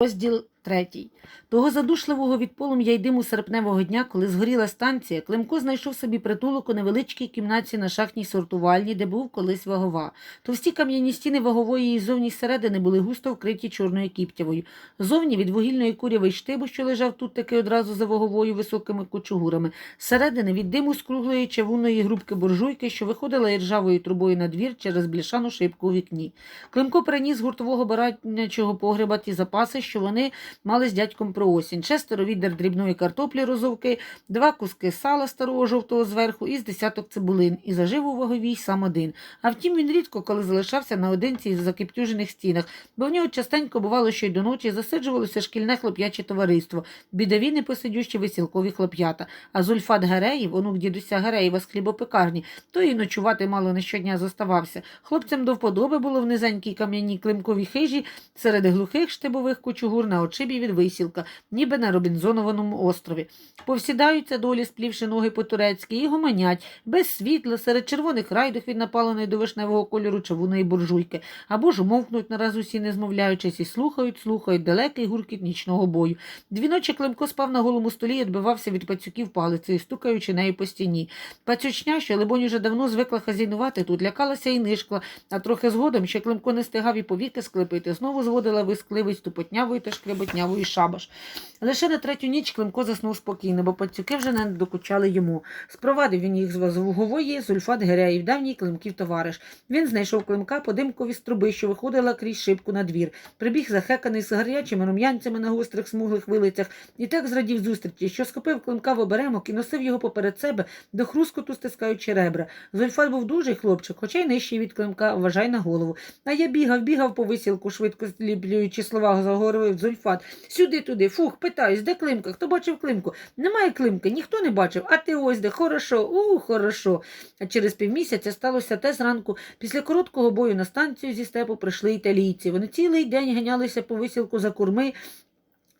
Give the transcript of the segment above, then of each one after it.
depois de третій. Того задушливого від полум'я й диму серпневого дня, коли згоріла станція, Климко знайшов собі притулок у невеличкій кімнаті на шахтній сортувальні, де був колись вагова. Товсті кам'яні стіни вагової і зовні середини були густо вкриті чорною кіптявою. Зовні від вугільної куряви штибу, що лежав тут таки одразу за ваговою високими кучугурами, зсередини від диму з круглої чавунної грубки буржуйки, що виходила іржавою трубою на двір через бляшану шибку у вікні. Климко переніс гуртового баранячого погреба ті запаси, що вони мали з дядьком про осінь. Шестеро відер дрібної картоплі розовки, два куски сала старого жовтого зверху і з десяток цибулин. І зажив у ваговій сам один. А втім, він рідко коли залишався наодинці в закиптюжених стінах, бо в нього частенько бувало, що й до ночі засиджувалося шкільне хлоп'яче товариство, бідові непосидющі весілкові хлоп'ята. А Зульфат Гереїв, онук дідуся Гереєва з хлібопекарні, то і ночувати мало не щодня зоставався. Хлопцям до вподоби було в низенькій кам'яній климковій хижі серед глухих штибових кучугур на очибі від висілка, ніби на Робінзонованому острові. Повсідаються долі, сплівши ноги по-турецьки, і гомонять, без світла, серед червоних райдух від напаленої до вишневого кольору чавуної буржуйки, або ж умовкнуть нараз усі, не змовляючись, і слухають, слухають далекий гуркіт нічного бою. Дві ночі Климко спав на голому столі і відбивався від пацюків палицею, стукаючи нею по стіні. Пацючня, що, либонь, уже давно звикла хазінувати тут, лякалася і нишкла, а трохи згодом, ще Климко не стигав і повіки склепити, знову зводила вискливість тупотнявої та шкреботнявої шабаш. Лише на третю ніч Климко заснув спокійно, бо пацюки вже не докучали йому. Спровадив він їх з Вугової, Зульфат Гереїв, давній Климків товариш. Він знайшов Климка по димкові з що виходила крізь шибку на двір. Прибіг захеканий з гарячими рум'янцями на гострих смуглих вилицях і так зрадів зустрічі, що схопив Климка в оберемок і носив його поперед себе, до хрускоту стискаючи ребра. Зульфат був дужий хлопчик, хоча й нижчий від Климка, вважай на голову. А я бігав, бігав по висілку, швидко зліплюючи слова, заговорив Зульфат. Сюди туди, фух, питаюсь, де Климка? Хто бачив Климку? Немає Климки, ніхто не бачив, а ти ось де, хорошо, у, хорошо. А через півмісяця сталося те зранку. Після короткого бою на станцію зі степу прийшли італійці. Вони цілий день ганялися по висілку за курми.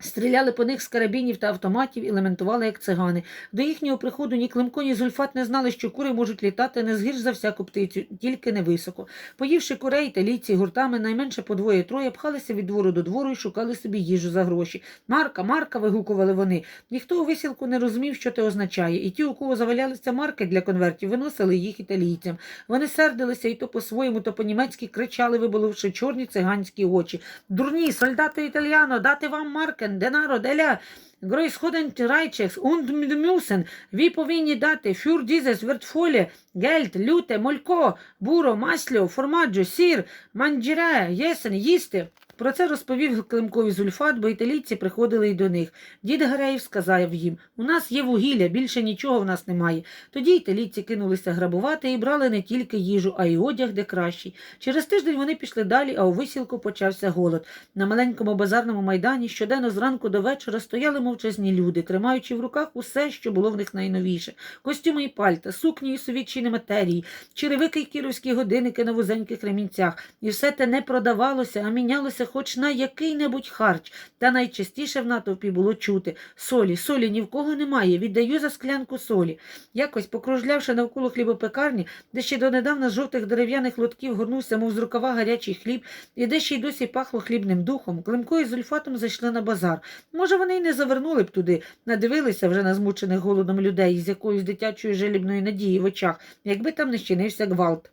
Стріляли по них з карабінів та автоматів і лементували, як цигани. До їхнього приходу ні Климко, ні Зульфат не знали, що кури можуть літати не згірш за всяку птицю, тільки не високо. Поївши курей, італійці гуртами найменше по двоє-троє пхалися від двору до двору і шукали собі їжу за гроші. Марка, Марка. вигукували вони. Ніхто у висілку не розумів, що це означає, і ті, у кого завалялися марки для конвертів, виносили їх італійцям. Вони сердилися і то по-своєму, то по-німецьки кричали, виболивши чорні циганські очі. Дурні, солдати італіано, дати вам маркен, денаро, деля. Гройсходен Райчекс, und müssen, ви повинні дати für dieses wertvolle Geld, люте, молько, буро, масло, формаджо, сір, манджіре, єсен, їсти. Про це розповів Климкові Зульфат, бо італійці приходили й до них. Дід Гареїв сказав їм: у нас є вугілля, більше нічого в нас немає. Тоді італійці кинулися грабувати і брали не тільки їжу, а й одяг, де кращий. Через тиждень вони пішли далі, а у висілку почався голод. На маленькому базарному майдані щоденно зранку до вечора стояли мовчазні люди, тримаючи в руках усе, що було в них найновіше: костюми і пальта, сукні і совітчини матерії, черевики й кіровські годинники на вузеньких ремінцях. І все те не продавалося, а мінялося хоч на який-небудь харч. Та найчастіше в натовпі було чути солі, солі ні в кого немає, віддаю за склянку солі. Якось, покружлявши навколо хлібопекарні, де ще донедавна з жовтих дерев'яних лотків горнувся, мов з рукава гарячий хліб, і де ще й досі пахло хлібним духом, Климко і Зульфатом зайшли на базар. Може, вони й не завернули б туди, надивилися вже на змучених голодом людей з якоюсь дитячою жалібною надією в очах, якби там не щинився гвалт.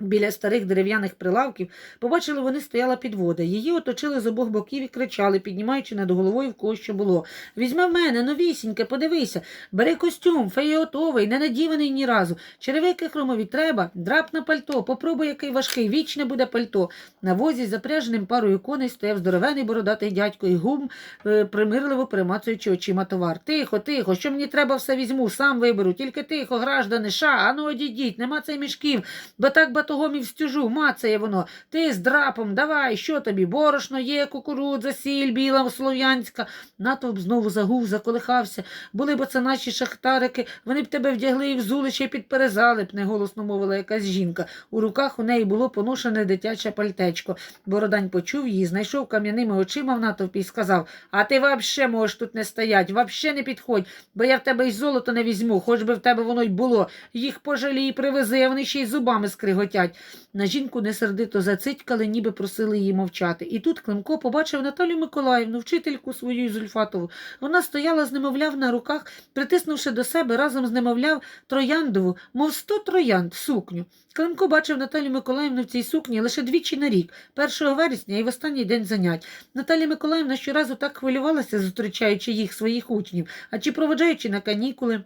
Біля старих дерев'яних прилавків побачили, вони стояла підвода. Її оточили з обох боків і кричали, піднімаючи над головою в кого що було. Візьми в мене, новісіньке, подивися, бери костюм, феєотовий, не надіваний ні разу. Черевики хромові треба, драп на пальто, попробуй, який важкий, вічне буде пальто. На возі, з запряженим парою коней, стояв здоровений бородатий дядько і гум, е, примирливо перемацуючи очима товар. Тихо, тихо, що мені треба, все візьму, сам виберу. Тільки тихо, граждани, ша, ану одійдіть, нема цей мішків, бо так і встюжу, мацає воно. Ти з драпом, давай, що тобі? Борошно є, кукурудза, сіль, біла, слов'янська. Натовп знову загув, заколихався. Були б це наші шахтарики, вони б тебе вдягли і взули ще підперезали б, неголосно мовила якась жінка. У руках у неї було поношене дитяче пальтечко. Бородань почув її, знайшов кам'яними очима в натовпі і сказав: А ти вообще можеш тут не стоять, вообще не підходь, бо я в тебе й золото не візьму, хоч би в тебе воно й було. Їх пожалій, привези, а вони ще й зубами скриготять. Хотять. На жінку несердито зацитькали, ніби просили її мовчати. І тут Климко побачив Наталю Миколаївну, вчительку свою Зульфатову. Вона стояла з немовляв на руках, притиснувши до себе разом з немовляв трояндову, мов сто троянд, сукню. Климко бачив Наталю Миколаївну в цій сукні лише двічі на рік, 1 вересня і в останній день занять. Наталя Миколаївна щоразу так хвилювалася, зустрічаючи їх, своїх учнів, а чи проводжаючи на канікули.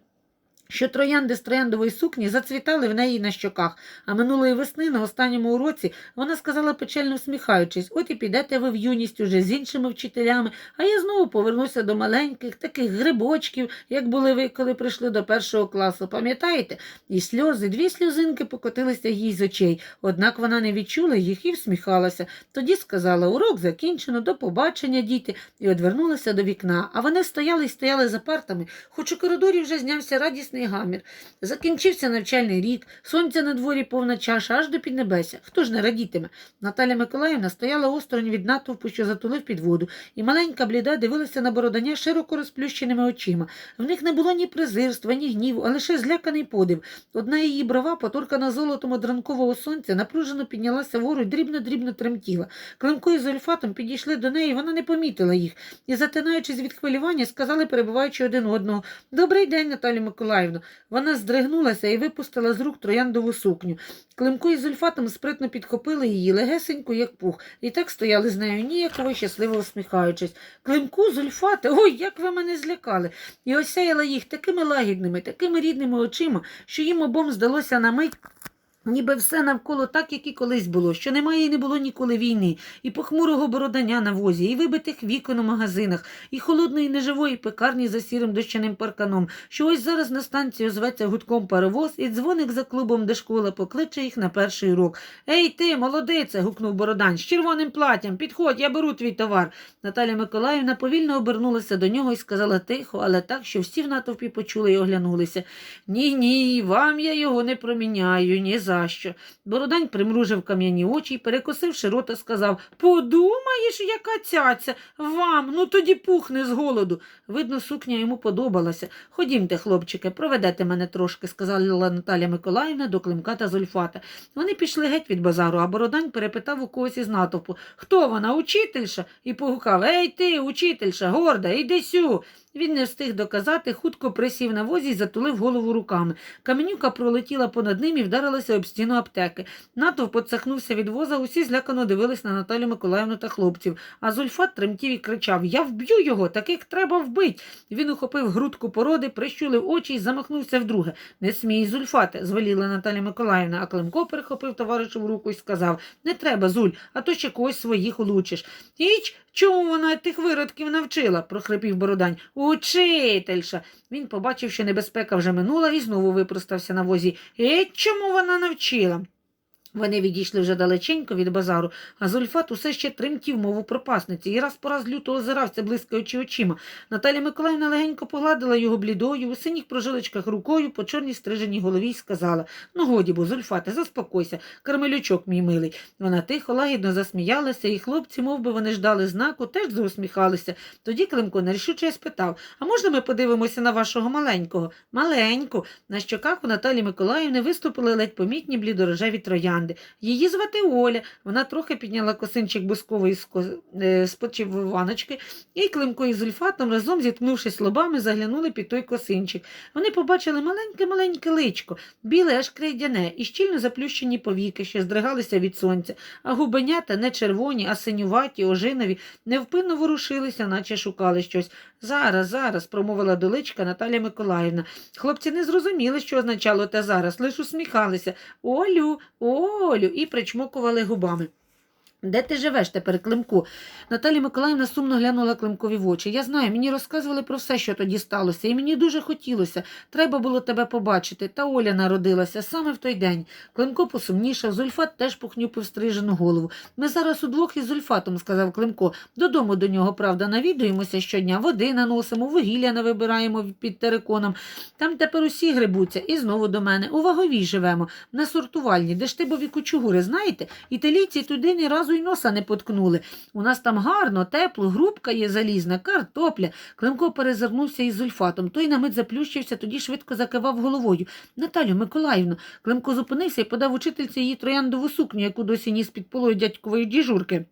Що троянди з трояндової сукні зацвітали в неї на щоках, а минулої весни на останньому уроці вона сказала печально всміхаючись, от і підете ви в юність уже з іншими вчителями, а я знову повернуся до маленьких, таких грибочків, як були ви, коли прийшли до першого класу. Пам'ятаєте? І сльози, дві сльозинки покотилися їй з очей, однак вона не відчула їх і всміхалася. Тоді сказала урок закінчено, до побачення, діти, і одвернулася до вікна. А вони стояли й стояли за партами, хоч у коридорі вже знявся радісний гамір. Закінчився навчальний рік, сонця на дворі повна чаша, аж до піднебесся. Хто ж не радітиме? Наталя Миколаївна стояла осторонь від натовпу, що затулив під воду, і маленька бліда дивилася на бородання широко розплющеними очима. В них не було ні презирства, ні гніву, а лише зляканий подив. Одна її брова, поторкана золотом од сонця, напружено піднялася вгору й дрібно-дрібно тремтіла. Климко із Ольфатом підійшли до неї, вона не помітила їх, і, затинаючись від хвилювання, сказали, перебуваючи один одного Добрий день, Наталю Миколаївну. Вона здригнулася і випустила з рук трояндову сукню. Климко із Зульфатом спритно підхопили її легесенько, як пух, і так стояли з нею ніяково щасливо усміхаючись. Климку Зульфате, ой, як ви мене злякали! І осяяла їх такими лагідними, такими рідними очима, що їм обом здалося на мить. Ніби все навколо так, як і колись було, що немає і не було ніколи війни, і похмурого бородання на возі, і вибитих вікон у магазинах, і холодної неживої пекарні за сірим дощаним парканом, що ось зараз на станцію зветься гудком паровоз, і дзвоник за клубом, де школа покличе їх на перший урок. Ей ти, молодице. гукнув Бородань, з червоним платтям, підходь, я беру твій товар. Наталя Миколаївна повільно обернулася до нього і сказала тихо, але так, що всі в натовпі почули і оглянулися. Ні, ні, вам я його не проміняю, ні за що. Бородань примружив кам'яні очі і, перекосивши рота, сказав Подумаєш, яка цяця? Вам, ну тоді пухне з голоду. Видно, сукня йому подобалася. Ходімте, хлопчики, проведете мене трошки, сказала Наталя Миколаївна до Климка та Зольфата. Вони пішли геть від базару, а Бородань перепитав у когось із натовпу Хто вона, учительша? І погукав Ей ти, учительша, горда, іди сю. Він не встиг доказати, хутко присів на возі і затулив голову руками. Каменюка пролетіла понад ним і вдарилася об стіну аптеки. Натовп поцахнувся від воза, усі злякано дивились на Наталю Миколаївну та хлопців. А Зульфат тремтів і кричав Я вб'ю його, таких треба вбить. Він ухопив грудку породи, прищулив очі і замахнувся вдруге. Не смій, Зульфате, звеліла Наталя Миколаївна, а Климко перехопив товаришеву руку і сказав Не треба, Зуль, а то ще когось своїх улучиш. Іч, чому вона тих виродків навчила? прохрипів Бородань. Учительша. Він побачив, що небезпека вже минула, і знову випростався на возі. Е, чому вона навчила? Вони відійшли вже далеченько від базару, а Зульфат усе ще тремтів мову пропасниці і раз по раз люто озирався, блискаючи очима. Наталя Миколаївна легенько погладила його блідою, у синіх прожилочках рукою по чорній стриженій голові й сказала Ну, годі, бо, Зульфате, заспокойся, кармелючок мій милий. Вона тихо, лагідно засміялася, і хлопці, мов би вони ждали знаку, теж заусміхалися. Тоді Климко нерішуче спитав А можна ми подивимося на вашого маленького? Маленьку. На щоках у Наталі Миколаївни виступили ледь помітні блідорожеві троянди. Її звати Оля. Вона трохи підняла косинчик бусковий з е, ваночки, і Климко із Зульфатом, разом зіткнувшись лобами, заглянули під той косинчик. Вони побачили маленьке-маленьке личко, біле аж крейдяне, і щільно заплющені повіки, що здригалися від сонця, а губенята не червоні, а синюваті, ожинові, невпинно ворушилися, наче шукали щось. Зараз, зараз, промовила доличка Наталя Миколаївна. Хлопці не зрозуміли, що означало те зараз, лише усміхалися. Олю, Олю, і причмокували губами. Де ти живеш тепер, Климку? Наталя Миколаївна сумно глянула Климкові в очі. Я знаю, мені розказували про все, що тоді сталося, і мені дуже хотілося. Треба було тебе побачити. Та Оля народилася саме в той день. Климко посумнішав, Зульфат теж похнюпив стрижену голову. Ми зараз удвох із Зульфатом, сказав Климко. Додому до нього, правда, навідуємося щодня, води наносимо, вугілля не вибираємо під териконом. Там тепер усі грибуться, і знову до мене. У ваговій живемо, на сортувальні, де ж ти бові кучугури, знаєте? Італійці туди ні разу разу й носа не поткнули. У нас там гарно, тепло, грубка є залізна, картопля. Климко перезирнувся із зульфатом. Той на мить заплющився, тоді швидко закивав головою. Наталю Миколаївну. Климко зупинився і подав учительці її трояндову сукню, яку досі ніс під полою дядькової діжурки.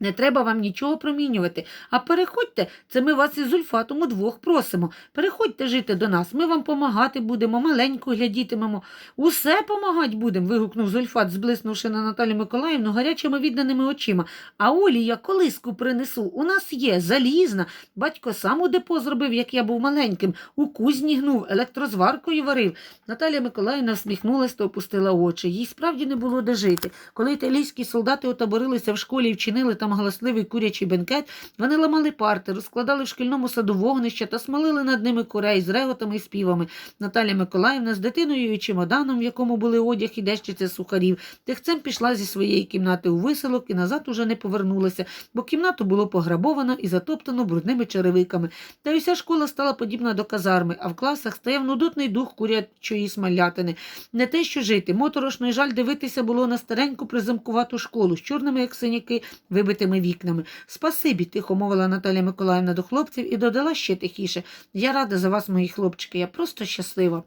Не треба вам нічого промінювати. А переходьте, це ми вас із Зульфатом удвох просимо. Переходьте жити до нас, ми вам помагати будемо, маленько глядітимемо. Усе помагать будемо. вигукнув Зульфат, зблиснувши на Наталю Миколаївну гарячими відданими очима. А Олі я колиску принесу. У нас є залізна. Батько сам у депо зробив, як я був маленьким. У кузні гнув, електрозваркою варив. Наталя Миколаївна всміхнулася та опустила очі. Їй справді не було де жити. Коли італійські солдати отаборилися в школі і вчинили там галасливий курячий бенкет, вони ламали парти, розкладали в шкільному саду вогнища та смолили над ними курей з реготами і співами. Наталя Миколаївна з дитиною і чемоданом, в якому були одяг і дещиця сухарів, тихцем пішла зі своєї кімнати у виселок і назад уже не повернулася, бо кімнату було пограбовано і затоптано брудними черевиками. Та й уся школа стала подібна до казарми, а в класах стояв нудотний дух курячої смалятини. Не те, що жити, моторошно й жаль дивитися було на стареньку приземкувату школу з чорними, як синяки, вибитими вікнами. Спасибі, тихо мовила Наталя Миколаївна до хлопців і додала ще тихіше. Я рада за вас, мої хлопчики, я просто щаслива.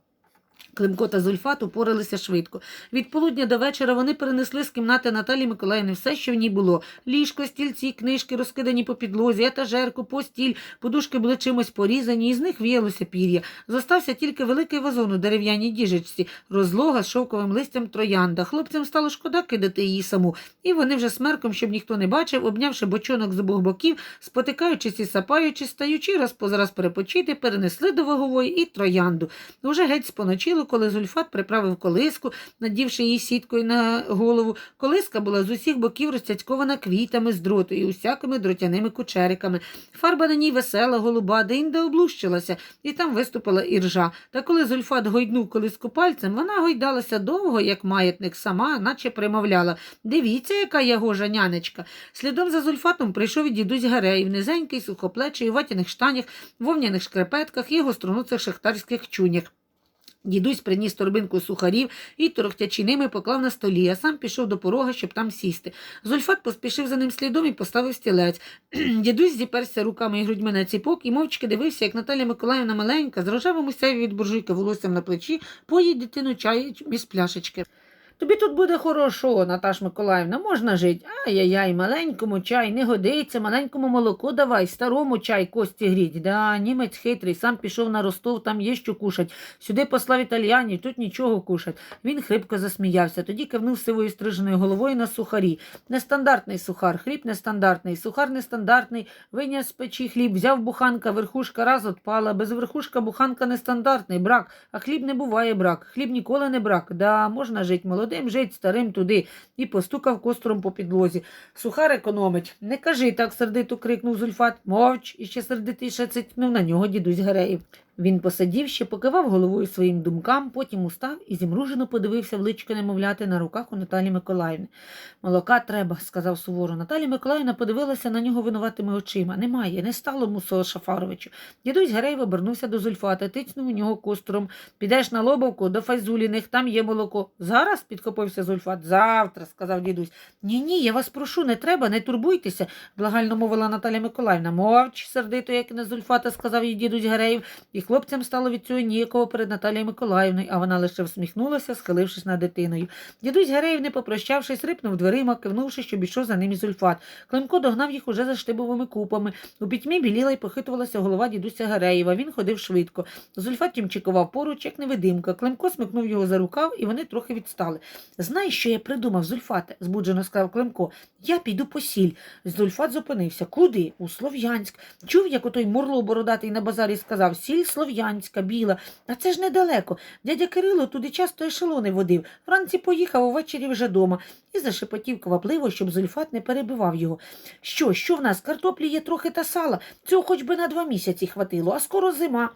Климко та Зульфат упоралися швидко. Від полудня до вечора вони перенесли з кімнати Наталі Миколаївни все, що в ній було: ліжко, стільці, книжки, розкидані по підлозі, етажерку, постіль, подушки були чимось порізані, і з них віялося пір'я. Зостався тільки великий вазон у дерев'яній діжечці, розлога з шовковим листям троянда. Хлопцям стало шкода кидати її саму, і вони вже смерком, щоб ніхто не бачив, обнявши бочонок з обох боків, спотикаючись і сапаючись, стаючи раз по раз перепочити, перенесли до вагової і троянду. Уже геть споночило, коли Зульфат приправив колиску, надівши її сіткою на голову. Колиска була з усіх боків розцяцькована квітами з дроту і усякими дротяними кучериками. Фарба на ній весела, голуба, де-інде облущилася, і там виступила іржа. Та коли Зульфат гойднув колиску пальцем, вона гойдалася довго, як маятник, сама, наче примовляла Дивіться, яка я гожа нянечка. Слідом за Зульфатом прийшов і дідусь Гарей, в низенький, сухоплечий, у ватяних штанях, вовняних шкрепетках і гостронуцих шахтарських чунях. Дідусь приніс торбинку сухарів і, торохтячи ними, поклав на столі, а сам пішов до порога, щоб там сісти. Зульфат поспішив за ним слідом і поставив стілець. Дідусь зіперся руками і грудьми на ціпок і мовчки дивився, як Наталя Миколаївна маленька, з рожевим усяві від буржуйки волоссям на плечі, поїть дитину чаю із пляшечки. Тобі тут буде хорошо, Наташ Миколаївна, можна жити. Ай-яй-яй, маленькому чай не годиться, маленькому молоко давай, старому чай кості гріть. Да, німець хитрий, сам пішов на Ростов, там є що кушать. Сюди послав італіянів, тут нічого кушать. Він хрипко засміявся, тоді кивнув сивою стриженою головою на сухарі. Нестандартний сухар, хліб нестандартний, сухар нестандартний, виняв з печі хліб, взяв буханка, верхушка раз отпала, без верхушка буханка нестандартний, брак, а хліб не буває брак, хліб ніколи не брак. Да, можна жити молодим, жить старим туди, і постукав костром по підлозі. Сухар економить. Не кажи так, сердито крикнув Зульфат. Мовч, іще ще сердитіше цитнув на нього дідусь Гереїв. Він посидів ще, покивав головою своїм думкам, потім устав і зімружено подивився в личко немовляти на руках у Наталі Миколаївни. Молока треба, сказав суворо. Наталі Миколаївна подивилася на нього винуватими очима. Немає, не стало мусо Шафаровичу. Дідусь Гереєв обернувся до Зульфата, тицнув у нього костром. Підеш на Лобовку до Файзуліних, там є молоко. Зараз підхопився Зульфат. Завтра, сказав дідусь. Ні, ні, я вас прошу, не треба, не турбуйтеся, благально мовила Наталя Миколаївна. Мовч, сердито, як на Зульфата, сказав їй дідусь Гереєв. Хлопцям стало від цього ніяково перед Наталією Миколаївною, а вона лише всміхнулася, схилившись над дитиною. Дідусь Гереєв, не попрощавшись, рипнув дверима, кивнувши, щоб ішов за ним і Зульфат. Климко догнав їх уже за штибовими купами. У пітьмі біліла й похитувалася голова дідуся Гереєва. Він ходив швидко. Зульфат тімчикував поруч, як невидимка. Климко смикнув його за рукав, і вони трохи відстали. Знаєш, що я придумав, Зульфате? збуджено сказав Климко. Я піду по сіль. Зульфат зупинився. Куди? У Слов'янськ. Чув, як отой Мурло бородатий на базарі сказав сіль Слов'янська, біла. А це ж недалеко. Дядя Кирило туди часто ешелони водив. Вранці поїхав, увечері вже дома. І зашепотів квапливо, щоб Зульфат не перебивав його. Що, що в нас? Картоплі є трохи та сала. Цього хоч би на два місяці хватило, а скоро зима.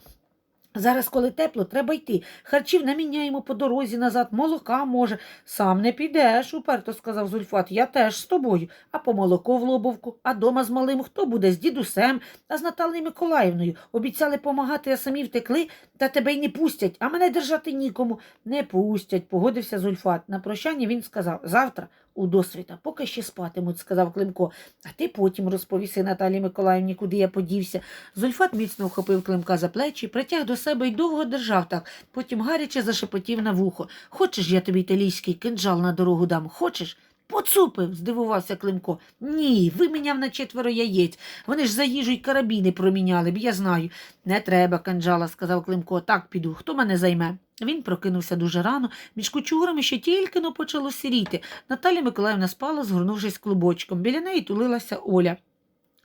Зараз, коли тепло, треба йти. Харчів наміняємо по дорозі назад, молока може. Сам не підеш, уперто сказав Зульфат. Я теж з тобою. А по молоко в лобовку, а дома з малим хто буде? З дідусем, а з Наталею Миколаївною. Обіцяли помагати, а самі втекли, та тебе й не пустять, а мене держати нікому. Не пустять, погодився Зульфат. На прощання він сказав завтра у досвіта, поки ще спатимуть, сказав Климко. А ти потім розповіси Наталі Миколаївні, куди я подівся. Зульфат міцно вхопив Климка за плечі, притяг до себе й довго держав так, потім гаряче зашепотів на вухо. Хочеш, я тобі італійський кинджал на дорогу дам? Хочеш? Поцупив, здивувався Климко. Ні, виміняв на четверо яєць. Вони ж за їжу й карабіни проміняли б, я знаю. Не треба канджала, сказав Климко. Так піду. Хто мене займе? Він прокинувся дуже рано, між кучугурами ще тільки но почало сіріти. Наталя Миколаївна спала, згорнувшись клубочком. Біля неї тулилася Оля.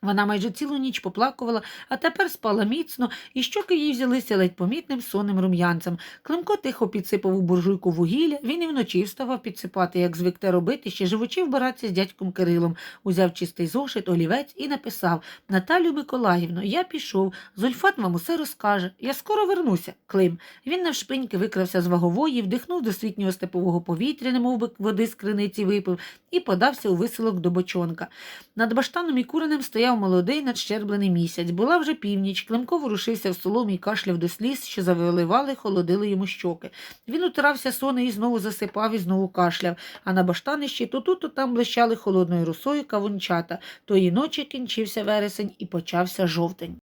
Вона майже цілу ніч поплакувала, а тепер спала міцно, і щоки їй взялися ледь помітним сонним рум'янцем. Климко тихо підсипав у буржуйку вугілля, він і вночі вставав підсипати, як звик те робити, ще живучи вбиратися з дядьком Кирилом. Узяв чистий зошит, олівець і написав Наталю Миколаївну, я пішов. Зульфат вам усе розкаже. Я скоро вернуся. Клим. Він навшпиньки викрався з вагової, вдихнув до світнього степового повітря, немов би води з криниці випив, і подався у виселок до бочонка. Над баштаном і куренем стояв молодий надщерблений місяць. Була вже північ. Климко ворушився в соломі і кашляв до сліз, що завиливали, холодили йому щоки. Він утирався сони і знову засипав і знову кашляв, а на баштанищі то тут, то там блищали холодною росою кавунчата. Тої ночі кінчився вересень і почався жовтень.